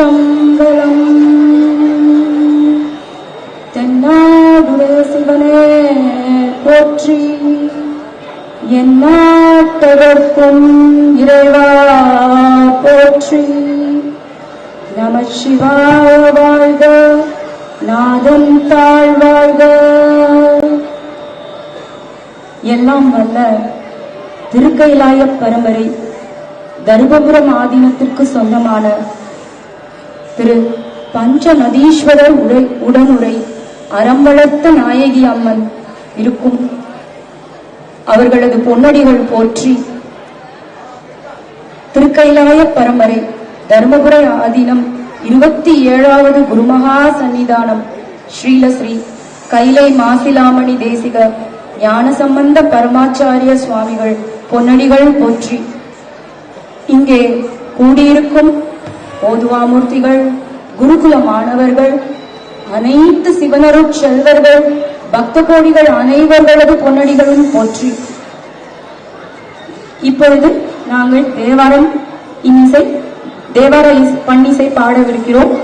திருச்சிற்றம்பலம் தென்னாடுடைய சிவனே போற்றி. எந்நாட்டவர்க்கும் இறைவா போற்றி. நம சிவாய வாழ்க நாதம் தாழ்வாழ்க எல்லாம் வல்ல திருக்கைலாய பரம்பரை தர்மபுரம் ஆதீனத்திற்கு சொந்தமான திரு பஞ்சநதீஸ்வரர் உடை உடனுரை அறம் வளர்த்த நாயகி அம்மன் இருக்கும். அவர்களது பொன்னடிகள் போற்றி திருக்கைலாய பரம்பரை தர்மபுரை ஆதீனம் இருபத்தி ஏழாவது குருமகா சன்னிதானம் ஸ்ரீலஸ்ரீ கைலை மாசிலாமணி தேசிக ஞான சம்பந்த பரமாச்சாரிய சுவாமிகள் பொன்னடிகள் போற்றி. இங்கே கூடியிருக்கும் ஓதுவாமூர்த்திகள் குருகுல மாணவர்கள் அனைத்து சிவனருட் செல்வர்கள் பக்த கோடிகள் அனைவர்களது பொன்னடிகளும் போற்றி. இப்பொழுது நாங்கள் தேவாரம் இன்னிசை தேவார இஸ்- பண்ணிசை பாடவிருக்கிறோம்.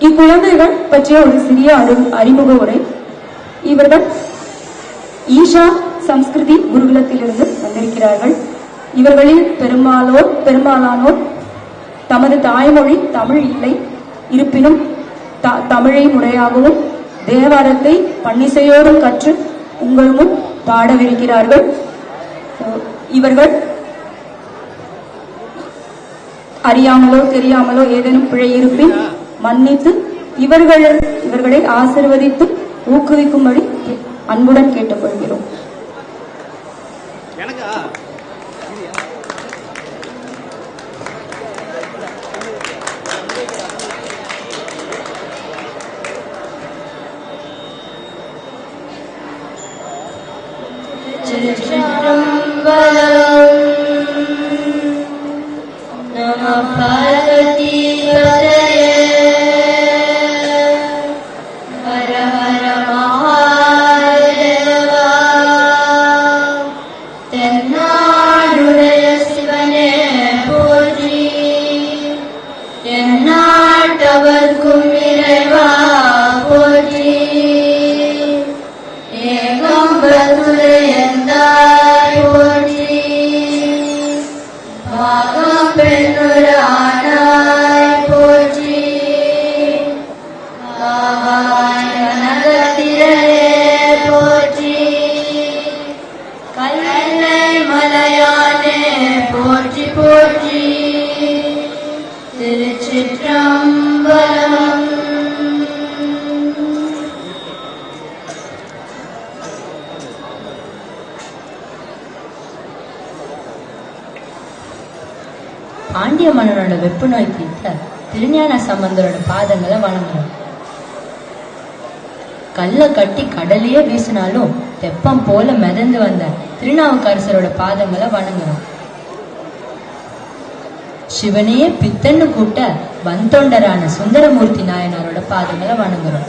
இக்குழந்தைகள் பற்றிய ஒரு சிறிய அறி- அறிமுக உரை. இவர்கள் ஈஷா சம்ஸ்கிருதி குருகுலத்திலிருந்து வந்திருக்கிறார்கள். இவர்களில் பெரும்பாலோர் பெரும்பாலானோர் தமது தாய்மொழி தமிழ் இல்லை. இருப்பினும் த- தமிழை முறையாகவும் தேவாரத்தை பன்னிசையோடும் கற்று உங்கள் முன் பாடவிருக்கிறார்கள் இவர்கள் அறியாமலோ தெரியாமலோ ஏதேனும் பிழை இருப்பின் மன்னித்து இவர்கள் இவர்களை ஆசிர்வதித்து ஊக்குவிக்கும்படி அன்புடன் கேட்டுக்கொள்கிறோம். பாண்டிய மன்னனோட வெப்பு நோய் தீர்த்த திருஞான சம்பந்தரோட பாதங்களை வணங்குறோம். கல்ல கட்டி கடலையே வீசினாலும் தெப்பம் போல மிதந்து வந்த திருநாவுக்கரசரோட பாதங்களை வணங்குறோம். சிவனையே பித்தன்னு கூட்ட வந்தொண்டரான சுந்தரமூர்த்தி நாயனாரோட பாதங்களை வணங்குறோம்.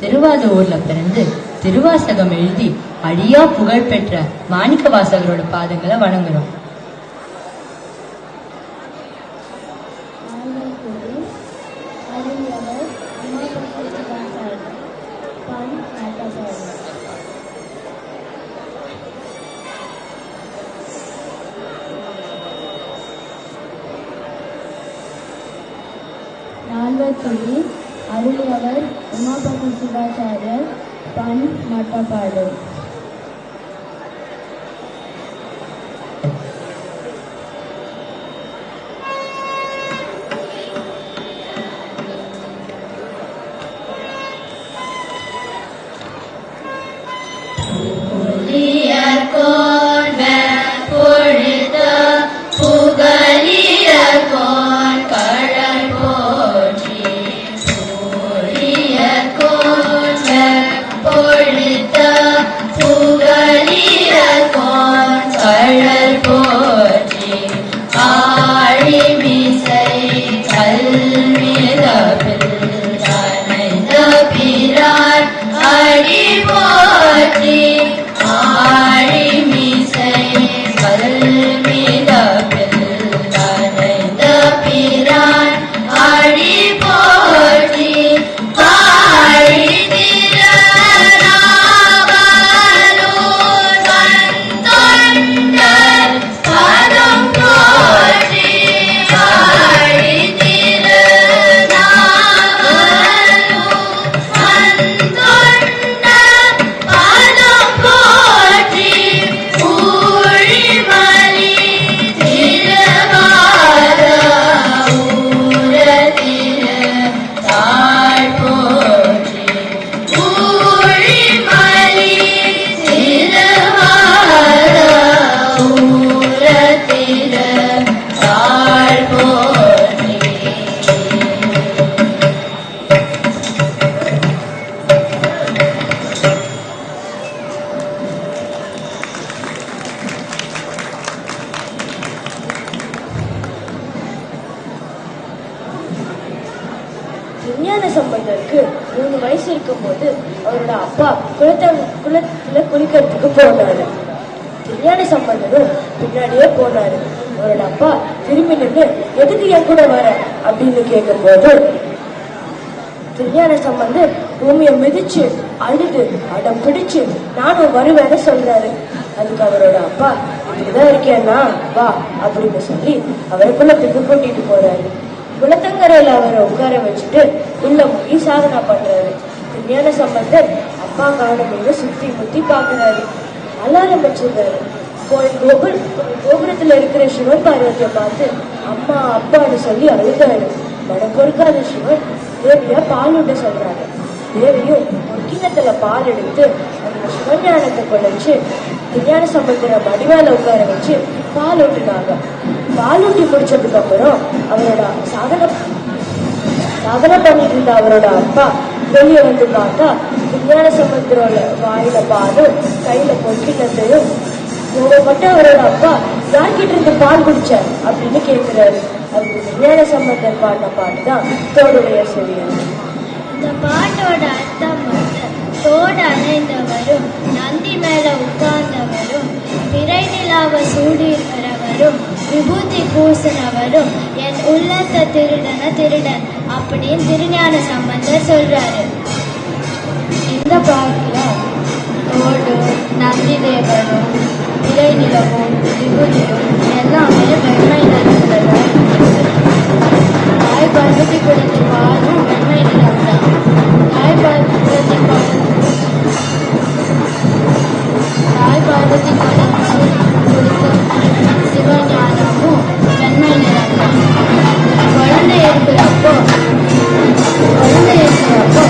திருவாதூர்ல பிறந்து திருவாசகம் எழுதி அழியா புகழ் பெற்ற மாணிக்க வாசகரோட பாதங்களை வணங்குறோம். நால்வர்கொடி அருளியவர் உமாபதி சிவாச்சாரியர் பண் மட்டப்பாடு. விஞ்ஞான சம்பந்தருக்கு மூணு வயசு இருக்கும்போது அவரோட அப்பா குளத்த குளத்துல குளிக்கிறதுக்கு போனாரு. கல்யாண சம்பந்தரும் பின்னாடியே போனாரு. அவரோட அப்பா திரும்பி நின்று எதுக்கு என் கூட வர? அப்படின்னு கேட்கும்போது விஞ்ஞான சம்பந்தர் பூமியை மிதிச்சு அழுது அடம் பிடிச்சு நானும் வருவேன்னு சொல்றாரு. அதுக்கு அவரோட அப்பா இப்படிதான் இருக்கேன்னா வா அப்படின்னு சொல்லி அவரை குளத்துக்கு கூட்டிட்டு போறாரு. குளத்தங்கரையில் அவரை உட்கார வச்சுட்டு உள்ள போய் சாதனை பண்றாரு. விஞ்ஞான சம்பந்தர் அப்பா காணமையில சுத்தி முத்தி பாக்குறாரு அலாரம் வச்சிருந்தாரு கோயில் கோபுர கோபுரத்துல இருக்கிற சிவன் பார்வதியை பார்த்து அம்மா அப்பான்னு சொல்லி அழுதாரு மனம் பொறுக்காத சிவன் தேவியா பால் விட்டு சொல்றாரு. தேவியும் ஒரு கிண்ணத்துல பால் எடுத்து அந்த சிவஞானத்தை கொலைச்சு விஞ்ஞான சம்பந்தரை மடிவால உட்கார வச்சு பால் ஊட்டினாங்க. பால் ஊட்டி முடிச்சதுக்கு அப்புறம் அவரோட சாதனை சாதனை பண்ணிட்டு இருந்த அவரோட அப்பா வெளியே வந்து பார்த்தா விஞ்ஞான சமுத்திரோட வாயில பாலும் கையில பொற்கிண்ணத்தையும் கோவப்பட்ட அவரோட அப்பா யார்கிட்ட இருந்து பால் குடிச்சார்? அப்படின்னு கேட்கிறாரு அதுக்கு விஞ்ஞான சம்பந்தர் பாட்ட பாட்டு தான் தோடுடைய சொல்லியது இந்த பாட்டோட அர்த்தம் வந்து தோடு அணைந்தவரும் நந்தி மேல உட்கார்ந்தவரும் பிறை நிலாவை வரவரும் விபூதி பூசினவரும் என் உள்ளத்தை திருடன திருடன் அப்படின்னு திருஞான சம்பந்தர் சொல்றாரு. இந்த பாட்டுல ரோடு நந்தி தேவரும் பிறை விபூதியும் எல்லாமே வெண்மை நிறத்துல தாய் பார்வதி கொடுத்த பாடும் வெண்மை நிறம்தான் தாய் பார்வதி பாடும் தாய் பார்வதி கொடுத்த சிவஞானமும் வெண்மை நிறம்தான் குழந்தை இருக்கிறப்போ குழந்தை இருக்கிறப்போ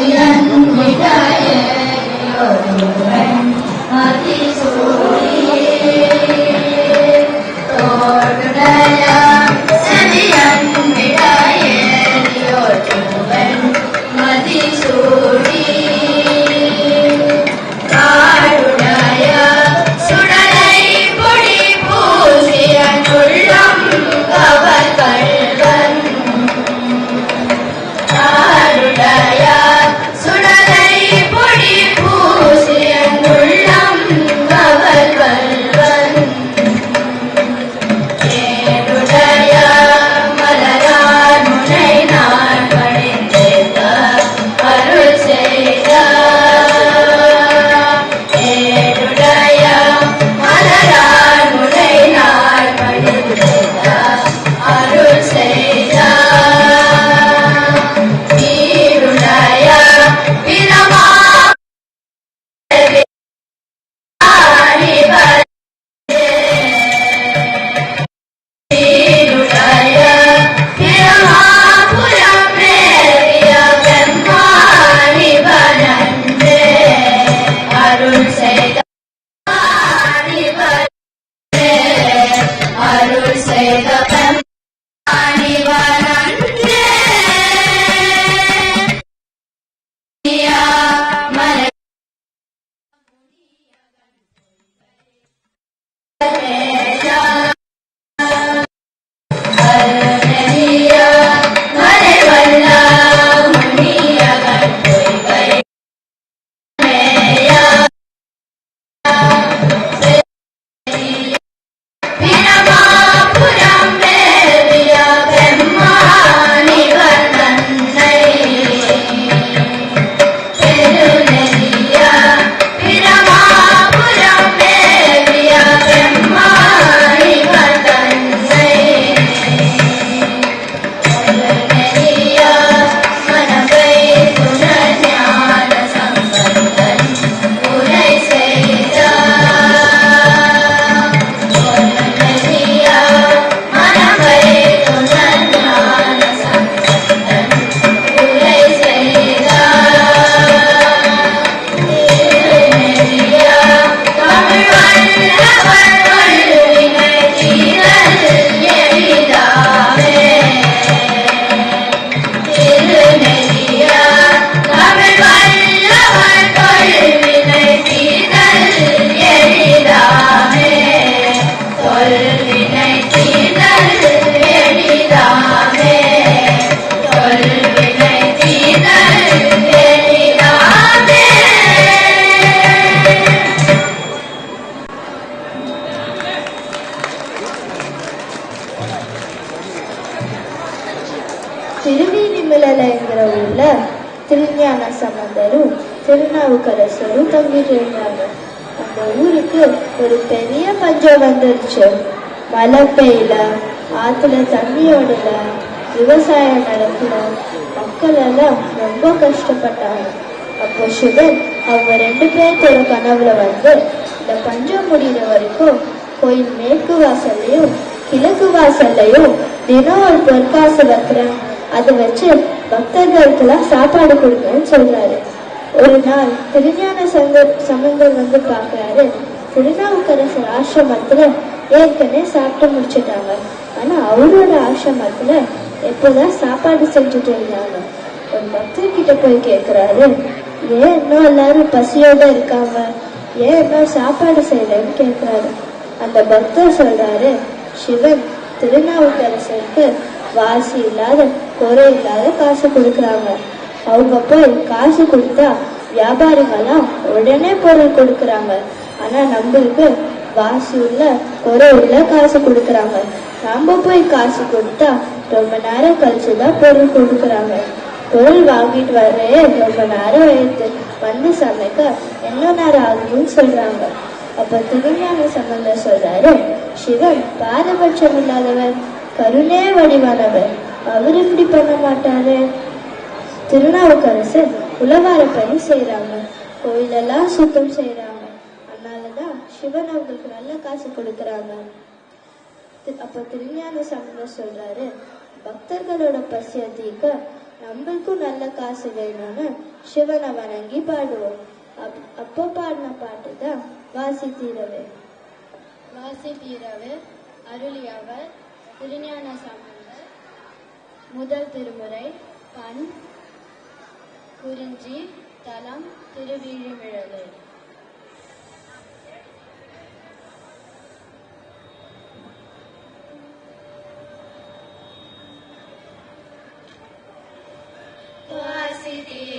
وليهدم هداية May the பஞ்சம் மழை பெய்யல ஆத்துல தண்ணி ஓடல விவசாயம் நடக்கல மக்கள் எல்லாம் ரொம்ப கஷ்டப்பட்டாங்க. அப்போ சிவன் அவங்க ரெண்டு பேர்த்தோட கனவுல வந்து இந்த பஞ்சம் முடிகிற வரைக்கும் கோயில் மேற்கு வாசல்லையும் கிழக்கு வாசல்லையும் தினம் ஒரு பொற்காசு வைக்கிறேன். அதை வச்சு பக்தர்களுக்கெல்லாம் சாப்பாடு கொடுங்கன்னு சொல்றாரு. ஒரு நாள் திருஞான சங்க சமங்கள் வந்து பார்க்கறாரு. திருநாவுக்கரசர் ஆசிரமத்துல ஏற்கனவே சாப்பிட்டு முடிச்சிட்டாங்க. ஆனா அவரோட ஆசிரமத்துல எப்போதான் சாப்பாடு செஞ்சுட்டு இருந்தாங்க ஒரு பக்தர் கிட்ட போய் கேக்குறாரு ஏன் இன்னும் எல்லாரும் பசியோட இருக்காங்க? ஏன் இன்னும் சாப்பாடு செய்யலன்னு கேக்குறாரு. அந்த பக்தர் சொல்றாரு சிவன் திருநாவுக்கரசருக்கு வாசி இல்லாத குறை இல்லாத காசு கொடுக்குறாங்க. அவங்க போய் காசு கொடுத்தா வியாபாரிகள்லாம் உடனே பொருள் கொடுக்குறாங்க. ஆனா நம்மளுக்கு வாசி உள்ள ஒரு உள்ள காசு கொடுக்குறாங்க. நாம போய் காசு கொடுத்தா ரொம்ப நேரம் கழிச்சு தான் பொருள் கொடுக்குறாங்க. பொருள் வாங்கிட்டு வரே ரொம்ப நேரம் எடுத்து வந்து சமைக்க என்ன நேரம் ஆகுதுன்னு சொல்றாங்க. அப்ப திருஞான சம்பந்த சொல்றாரு சிவன் பாரபட்சம் இல்லாதவர் கருணே வடிவானவர் அவர் இப்படி பண்ண மாட்டாரு. திருநாவுக்கரசர் உழவார பணி செய்யறாங்க கோயிலெல்லாம் சுத்தம் செய்யறாங்க சிவன் அவங்களுக்கு நல்ல காசு கொடுக்குறாங்க. அப்போ அப்ப திருஞான சம்பந்தர் சொல்றாரு பக்தர்களோட பசிய தீர்க்க நம்மளுக்கும் நல்ல காசு வேணும்னு சிவனை வணங்கி பாடுவோம் அப்- அப்போ பாடின பாட்டு தான் வாசி தீரவே. வாசி தீரவே அருளியவர் திருஞான சம்பந்தர் முதல் திருமுறை பண் குறிஞ்சி தலம் திருவிழிமிழலை. city.